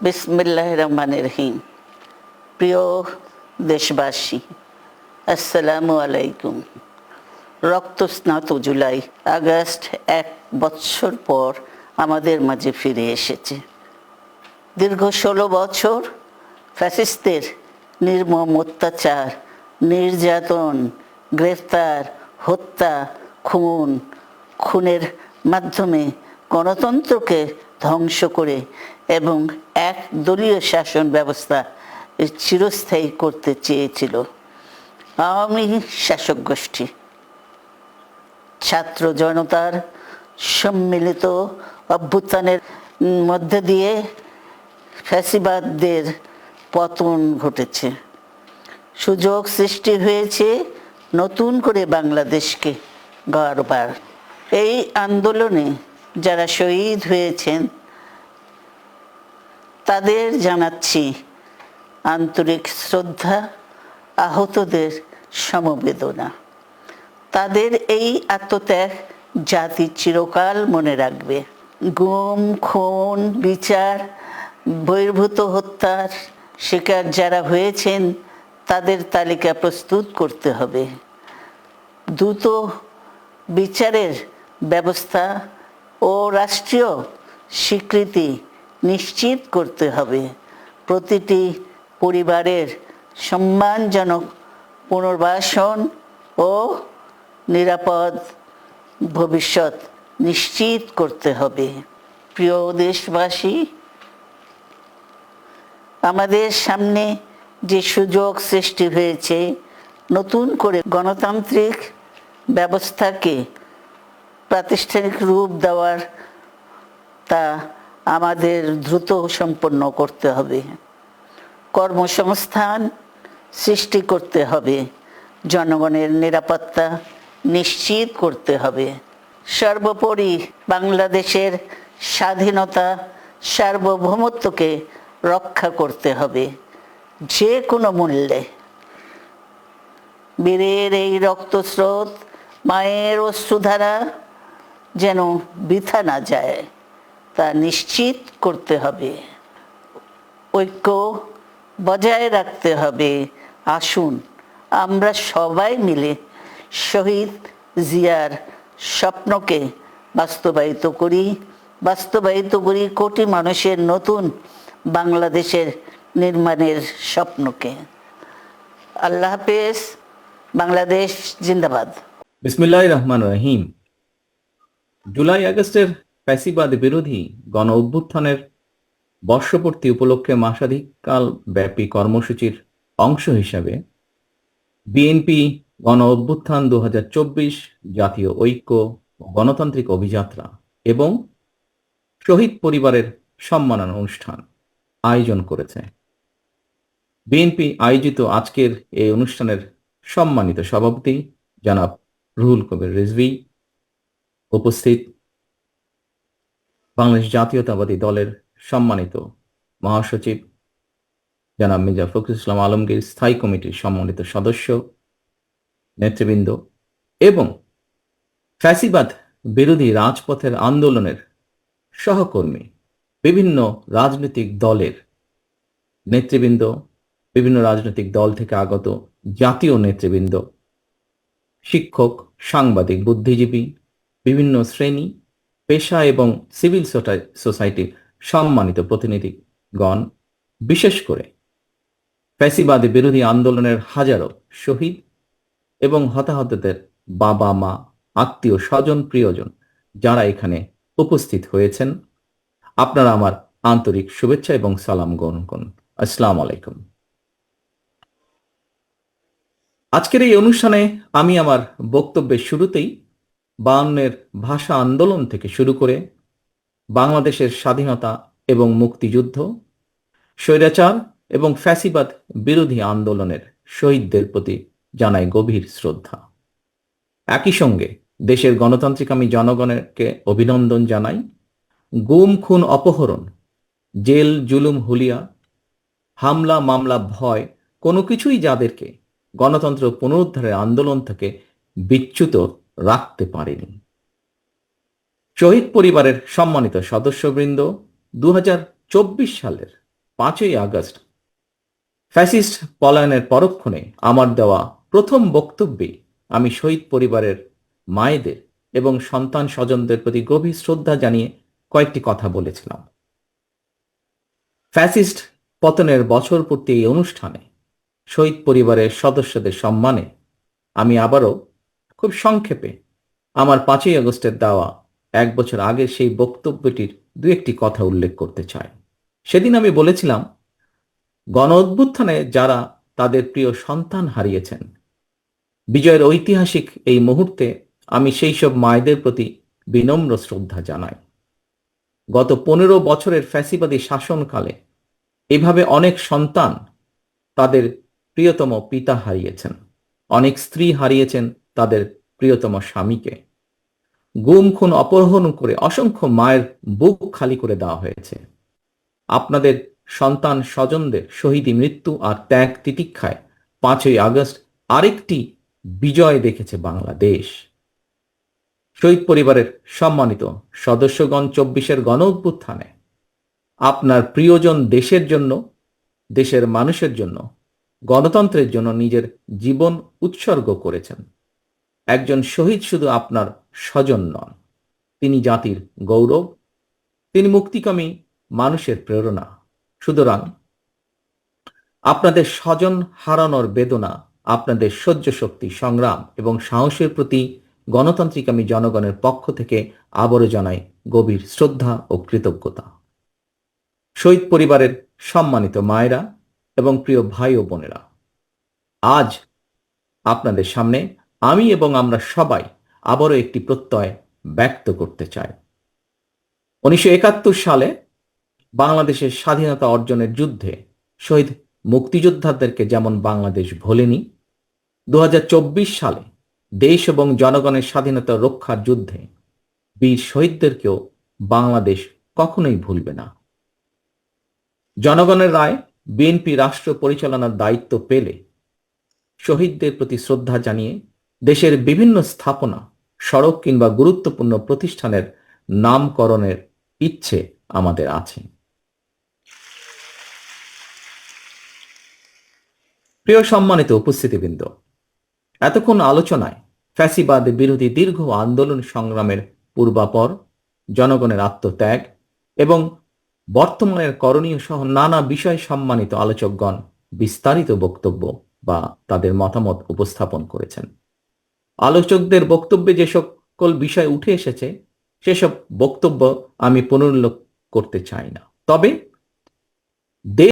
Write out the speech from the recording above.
বিসমিল্লাহ রহমান রহিম। প্রিয় দেশবাসী, আসসালামু আলাইকুম। রক্তস্নাত জুলাই, আগস্ট এক বৎসর পর আমাদের মাঝে ফিরে এসেছে। দীর্ঘ ষোলো বছর ফ্যাসিস্টদের নির্মম অত্যাচার, নির্যাতন, গ্রেফতার, হত্যা, খুন, খুনের মাধ্যমে গণতন্ত্রকে ধ্বংস করে এবং এক দলীয় শাসন ব্যবস্থা চিরস্থায়ী করতে চেয়েছিল। আওয়ামী শাসক গোষ্ঠী। ছাত্র জনতার সম্মিলিত অভ্যুত্থানের মধ্যে দিয়ে ফ্যাসিবাদদের পতন ঘটেছে। সুযোগ সৃষ্টি হয়েছে নতুন করে বাংলাদেশকে গড়বার। এই আন্দোলনে যারা শহীদ হয়েছেন, তাদের জানাচ্ছি আন্তরিক শ্রদ্ধা, আহতদের সমবেদনা। তাদের এই আত্মত্যাগ জাতি চিরকাল মনে রাখবে। গুম, খুন, বিচার, বহির্ভূত হত্যার শিকার যারা হয়েছেন, তাদের তালিকা প্রস্তুত করতে হবে। দ্রুত বিচারের ব্যবস্থা ও রাষ্ট্রীয় স্বীকৃতি নিশ্চিত করতে হবে। প্রতিটি পরিবারের সম্মানজনক পুনর্বাসন ও নিরাপদ ভবিষ্যৎ নিশ্চিত করতে হবে। প্রিয় দেশবাসী, আমাদের সামনে যে সুযোগ সৃষ্টি হয়েছে, নতুন করে গণতান্ত্রিক ব্যবস্থাকে প্রাতিষ্ঠানিক রূপ দেওয়ার তা আমাদের দ্রুত সম্পন্ন করতে হবে। কর্মসংস্থান সৃষ্টি করতে হবে। জনগণের নিরাপত্তা নিশ্চিত করতে হবে। সর্বোপরি বাংলাদেশের স্বাধীনতা, সার্বভৌমত্বকে রক্ষা করতে হবে। যে কোনো মূল্যে। বীরের এই রক্তস্রোত, মায়ের অশ্রুধারা যেন বৃথা না যায়, তা নিশ্চিত করতে হবে। ঐক্য বজায় রাখতে হবে। আসুন, আমরা সবাই মিলে শহীদ জিয়ার স্বপ্নকে বাস্তবায়িত করি। বাস্তবায়িত করি কোটি মানুষের নতুন বাংলাদেশের নির্মাণের স্বপ্নকে। আল্লাহ হাফেজ, বাংলাদেশ জিন্দাবাদ। বিসমিল্লাহ রহমান রহিম। জুলাই আগস্টের ফ্যাসিবাদ বিরোধী গণ অভ্যুত্থানের বর্ষপূর্তি উপলক্ষে মাসাধিককাল ব্যাপী কর্মসূচির অংশ হিসাবে বিএনপি গণ অভ্যুত্থান দু জাতীয় ঐক্য গণতান্ত্রিক অভিযাত্রা এবং শহীদ পরিবারের সম্মাননা অনুষ্ঠান আয়োজন করেছে। বিএনপি আয়োজিত আজকের এই অনুষ্ঠানের সম্মানিত সভাপতি জনাব রুহুল কবির রিজভি। উপস্থিত বাংলাদেশ জাতীয়তাবাদী দলের সম্মানিত মহাসচিব জনাব মির্জা ফখরুল ইসলাম আলমগীর, স্থায়ী কমিটির সম্মানিত সদস্য, নেতৃবৃন্দ এবং ফ্যাসিবাদ বিরোধী রাজপথের আন্দোলনের সহকর্মী, বিভিন্ন রাজনৈতিক দলের নেতৃবৃন্দ, বিভিন্ন রাজনৈতিক দল থেকে আগত জাতীয় নেতৃবৃন্দ, শিক্ষক, সাংবাদিক, বুদ্ধিজীবী বিভিন্ন শ্রেণি, পেশা এবং সিভিল সোসাইটির সম্মানিত প্রতিনিধিগণ, বিশেষ করে ফ্যাসিবাদী বিরোধী আন্দোলনের হাজারো শহীদ এবং হতাহতদের বাবা মা, আত্মীয় স্বজন, প্রিয়জন যারা এখানে উপস্থিত হয়েছেন। আপনারা আমার আন্তরিক শুভেচ্ছা এবং সালাম গ্রহণ করুন। আসসালাম আলাইকুম। আজকের এই অনুষ্ঠানে আমি আমার বক্তব্যের শুরুতেই বায়ান্নের ভাষা আন্দোলন থেকে শুরু করে বাংলাদেশের স্বাধীনতা এবং মুক্তিযুদ্ধ, স্বৈরাচার এবং ফ্যাসিবাদ বিরোধী আন্দোলনের শহীদদের প্রতি জানায় গভীর শ্রদ্ধা। একই সঙ্গে দেশের গণতান্ত্রিক আমি জনগণকে অভিনন্দন জানাই গুম, খুন, অপহরণ, জেল, জুলুম, হুলিয়া, হামলা, মামলা, ভয়, কোনো কিছুই যাদেরকে গণতন্ত্র পুনরুদ্ধারের আন্দোলন থেকে বিচ্যুত রাখতে পারেনি। শহীদ পরিবারের সম্মানিত সদস্যবৃন্দ দু হাজার চব্বিশ সালের পাঁচই আগস্ট, ফ্যাসিস্ট পলায়নের পরক্ষণে আমার দেওয়া প্রথম বক্তব্যে আমি শহীদ পরিবারের মায়েদের এবং সন্তান স্বজনদের প্রতি গভীর শ্রদ্ধা জানিয়ে কয়েকটি কথা বলেছিলাম। ফ্যাসিস্ট পতনের বছর পূর্তি এই অনুষ্ঠানে শহীদ পরিবারের সদস্যদের সম্মানে আমি আবারও খুব সংক্ষেপে আমার পাঁচই আগস্টের দেওয়া এক বছর আগে সেই বক্তব্যটির দু একটি কথা উল্লেখ করতে চাই। সেদিন আমি বলেছিলাম, গণ অভ্যুত্থানে যারা তাদের প্রিয় সন্তান হারিয়েছেন, বিজয়ের ঐতিহাসিক এই মুহূর্তে আমি সেই সব মায়েদের প্রতি বিনম্র শ্রদ্ধা জানাই। গত পনেরো বছরের ফ্যাসিবাদী শাসনকালে এভাবে অনেক সন্তান তাদের প্রিয়তম পিতা হারিয়েছেন। অনেক স্ত্রী হারিয়েছেন তাদের প্রিয়তম স্বামীকে। গুম, খুন, অপহরণ করে অসংখ্য মায়ের বুক খালি করে দেওয়া হয়েছে। আপনাদের সন্তান স্বজনদের শহীদী মৃত্যু আর ত্যাগ তিতিক্ষায় পাঁচই আগস্ট আরেকটি বিজয় দেখেছে বাংলাদেশ। শহীদ পরিবারের সম্মানিত সদস্যগণ চব্বিশের গণ অভ্যুত্থানে আপনার প্রিয়জন দেশের জন্য, দেশের মানুষের জন্য, গণতন্ত্রের জন্য নিজের জীবন উৎসর্গ করেছেন। একজন শহীদ শুধু আপনার স্বজন নন, তিনি জাতির গৌরব, তিনি মুক্তিকামী মানুষের প্রেরণা। সুতরাং আপনাদের স্বজন হারানোর বেদনা, আপনাদের সহ্য শক্তি, সংগ্রাম এবং সাহসের প্রতি গণতান্ত্রিকামী জনগণের পক্ষ থেকে আবারও জানাই গভীর শ্রদ্ধা ও কৃতজ্ঞতা। শহীদ পরিবারের সম্মানিত মায়েরা এবং প্রিয় ভাই ও বোনেরা, আজ আপনাদের সামনে আমি এবং আমরা সবাই আবারও একটি প্রত্যয় ব্যক্ত করতে চাই। উনিশশো একাত্তর সালে বাংলাদেশের স্বাধীনতা অর্জনের যুদ্ধে শহীদ মুক্তিযোদ্ধাদেরকে যেমন বাংলাদেশ ভোলেনি দু সালে দেশ এবং জনগণের স্বাধীনতা রক্ষার যুদ্ধে বীর শহীদদেরকেও বাংলাদেশ কখনোই ভুলবে না। জনগণের রায় বিএনপি রাষ্ট্র পরিচালনার দায়িত্ব পেলে শহীদদের প্রতি শ্রদ্ধা জানিয়ে দেশের বিভিন্ন স্থাপনা, সড়ক কিংবা গুরুত্বপূর্ণ প্রতিষ্ঠানের নামকরণের ইচ্ছে আমাদের আছে। প্রিয় সম্মানিত উপস্থিতিবৃন্দ, এতক্ষণ আলোচনায় ফ্যাসিবাদ বিরোধী দীর্ঘ আন্দোলন সংগ্রামের পূর্বাপর, জনগণের আত্মত্যাগ এবং বর্তমানের করণীয় সহ নানা বিষয় সম্মানিত আলোচকগণ বিস্তারিত বক্তব্য বা তাদের মতামত উপস্থাপন করেছেন। আলোচকদের বক্তব্যে যে সকল বিষয় উঠে এসেছে, সেসব বক্তব্য আমি পুনরুল্লেখ করতে চাই না। তবে